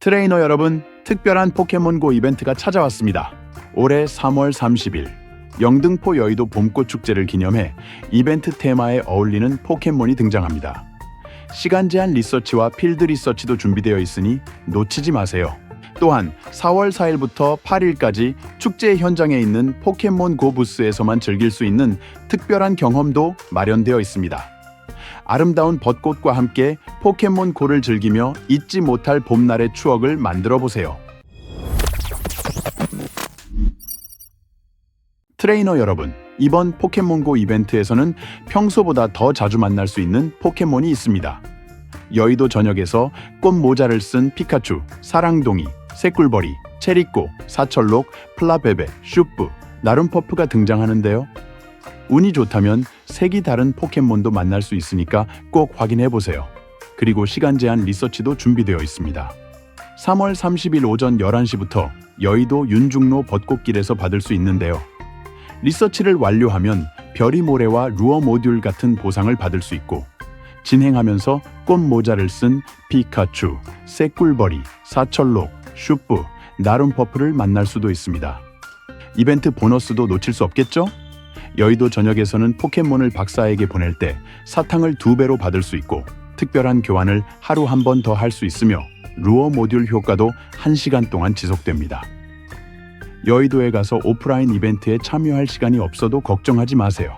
트레이너 여러분, 특별한 포켓몬고 이벤트가 찾아왔습니다. 올해 3월 30일 영등포 여의도 봄꽃 축제를 기념해 이벤트 테마에 어울리는 포켓몬이 등장합니다. 시간 제한 리서치와 필드 리서치도 준비되어 있으니 놓치지 마세요. 또한 4월 4일부터 8일까지 축제 현장에 있는 포켓몬 고 부스에서만 즐길 수 있는 특별한 경험도 마련되어 있습니다. 아름다운 벚꽃과 함께 포켓몬 고를 즐기며 잊지 못할 봄날의 추억을 만들어 보세요. 트레이너 여러분, 이번 포켓몬고 이벤트에서는 평소보다 더 자주 만날 수 있는 포켓몬이 있습니다. 여의도 전역에서 꽃 모자를 쓴 피카츄, 사랑동이, 새꿀벌이, 체리꼬, 사철록, 플라베베, 슈프, 나름퍼프가 등장하는데요. 운이 좋다면 색이 다른 포켓몬도 만날 수 있으니까 꼭 확인해 보세요. 그리고 시간 제한 리서치도 준비되어 있습니다. 3월 30일 오전 11시부터 여의도 윤중로 벚꽃길에서 받을 수 있는데요. 리서치를 완료하면 별이 모래와 루어 모듈 같은 보상을 받을 수 있고 진행하면서 꽃 모자를 쓴 피카츄, 새꿀벌이, 사철록, 슈프, 나름 퍼프를 만날 수도 있습니다. 이벤트 보너스도 놓칠 수 없겠죠? 여의도 전역에서는 포켓몬을 박사에게 보낼 때 사탕을 두 배로 받을 수 있고 특별한 교환을 하루 한 번 더 할 수 있으며 루어 모듈 효과도 1시간 동안 지속됩니다. 여의도에 가서 오프라인 이벤트에 참여할 시간이 없어도 걱정하지 마세요.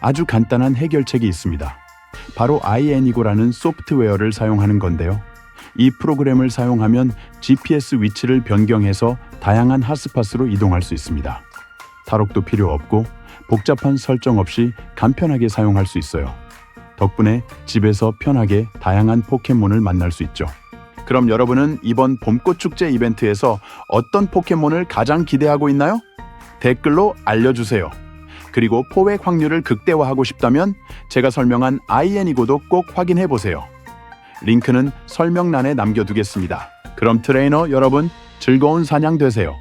아주 간단한 해결책이 있습니다. 바로 iAnygo라는 소프트웨어를 사용하는 건데요. 이 프로그램을 사용하면 GPS 위치를 변경해서 다양한 핫스팟으로 이동할 수 있습니다. 탈옥도 필요 없고 복잡한 설정 없이 간편하게 사용할 수 있어요. 덕분에 집에서 편하게 다양한 포켓몬을 만날 수 있죠. 그럼 여러분은 이번 봄꽃 축제 이벤트에서 어떤 포켓몬을 가장 기대하고 있나요? 댓글로 알려주세요. 그리고 포획 확률을 극대화하고 싶다면 제가 설명한 iAnygo도 꼭 확인해 보세요. 링크는 설명란에 남겨두겠습니다. 그럼 트레이너 여러분 즐거운 사냥 되세요.